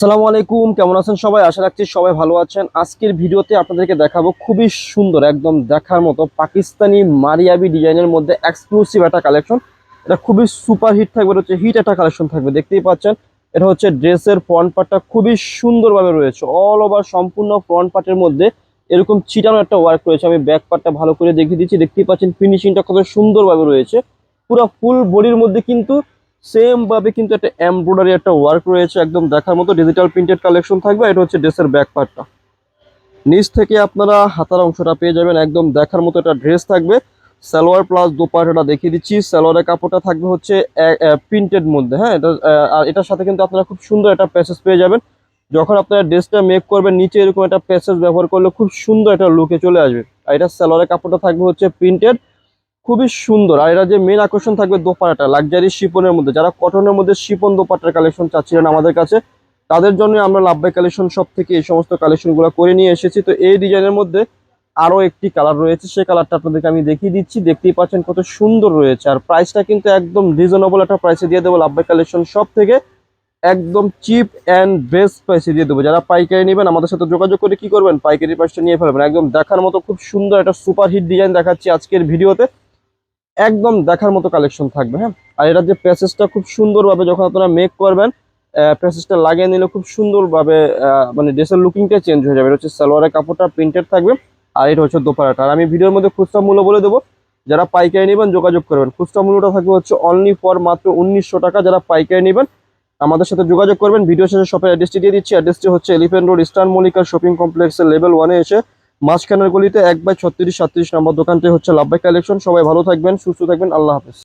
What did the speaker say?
আসসালামু আলাইকুম, কেমন আছেন সবাই? আশা রাখছি সবাই ভালো আছেন। আজকের ভিডিওতে আপনাদেরকে দেখাবো খুবই সুন্দর, একদম দেখার মতো পাকিস্তানি মারিয়াবি ডিজাইনের মধ্যে এক্সক্লুসিভ একটা কালেকশন এটা খুবই সুপার হিট থাকবে হচ্ছে হিট একটা কালেকশন থাকবে, দেখতেই পাচ্ছেন। এটা হচ্ছে ড্রেসের ফ্রন্ট পার্টটা খুবই সুন্দরভাবে রয়েছে। অল ওভার সম্পূর্ণ ফ্রন্ট পার্টের মধ্যে এরকম ছিটানো একটা ওয়ার্ক রয়েছে। আমি ব্যাক পার্টটা ভালো করে দেখিয়ে দিচ্ছি। দেখতেই পাচ্ছেন ফিনিশিংটা কত সুন্দরভাবে রয়েছে। পুরো ফুল বডির মধ্যে কিন্তু সেম ভাবে কিন্তু একটা এমব্রয়ডারি একটা ওয়ার্ক রয়েছে, একদম দেখার মতো ডিজিটাল প্রিন্টেড কালেকশন থাকবে, এটা হচ্ছে ড্রেসের ব্যাক পার্টটা নিচ থেকে আপনারা হাতার অংশটা পেয়ে যাবেন, একদম দেখার মতো একটা ড্রেস থাকবে। সালোয়ার প্লাস দোপাটাটা দেখিয়ে দিচ্ছি, সালোয়ারের কাপড়টা থাকবে হচ্ছে প্রিন্টেড মধ্যে হ্যাঁ এটা আর এটার সাথে কিন্তু আপনারা খুব সুন্দর একটা প্যাসেজ পেয়ে যাবেন। যখন আপনারা ড্রেসটা মেক করবেন, নিচে এরকম একটা প্যাসেজ ব্যবহার করলে খুব সুন্দর একটা লুকে চলে আসবে। আর এটা সালোয়ারের কাপড়টা থাকবে হচ্ছে প্রিন্টেড খুবই সুন্দর। আর এটা যে মেন আকর্ষণ থাকবে দোপাটাটা লাক্সারি শিপনের মধ্যে। যারা কটনের মধ্যে শিপন দোপাটার কালেকশন চাচ্ছিলেন আমাদের কাছে, তাদের জন্য আমরা লাভবাই কালেকশন সব থেকে এই সমস্ত কালেকশনগুলো করে নিয়ে এসেছি। তো এই ডিজাইনের মধ্যে আরও একটি কালার রয়েছে। সেই কালারটা আপনাদেরকে আমি দেখিয়ে দিচ্ছি। দেখতেই পাচ্ছেন কত সুন্দর রয়েছে। আর প্রাইসটা কিন্তু একদম রিজনেবল একটা প্রাইসে দিয়ে দেবো লাভবাই কালেকশন সব থেকে একদম চিপ অ্যান্ড বেস্ট প্রাইসে দিয়ে দেবো। যারা পাইকারি নেবেন, আমাদের সাথে যোগাযোগ করে কি করবেন? পাইকারি প্রাইসটা নিয়ে ফেলবেন। একদম দেখার মতো খুব সুন্দর একটা সুপার হিট ডিজাইন দেখাচ্ছি আজকের ভিডিওতে। একদম দেখার মতো কালেকশন থাকবে হ্যাঁ? আর এটার যে প্যাসেজটা খুব সুন্দরভাবে যখন আপনারা মেক করবেন প্যাসেজটা লাগিয়ে নিলে খুব সুন্দরভাবে মানে ড্রেসের লুকিংটা চেঞ্জ হয়ে যাবে। এটা হচ্ছে সালোয়ারের কাপড়টা প্রিন্টেড থাকবে, আর এটা হচ্ছে দোপারাটা। আর আমি ভিডিওর মধ্যে খুচরা মূল্য বলে দেবো, যারা পাইকারি নেবেন যোগাযোগ করবেন। খুচরা মূল্যটা থাকবে হচ্ছে অনলি ফর মাত্র উনিশশো টাকা, যারা পাইকারি নেবেন, আমাদের সাথে যোগাযোগ করবেন। ভিডিও শেষে শপের অ্যাড্রেসটি দিয়ে দিচ্ছি। অ্যাড্রেসটি হচ্ছে elephant road eastern Mallika shopping কমপ্লেক্সের লেভেল ওয়ানে এসে মাঝখানের গলিতে এক বাই ছত্রিশ সাতত্রিশ নম্বর দোকানটি হচ্ছে লাভবাই কালেকশন। সবাই ভালো থাকবেন, সুস্থ থাকবেন, আল্লাহ হাফেজ।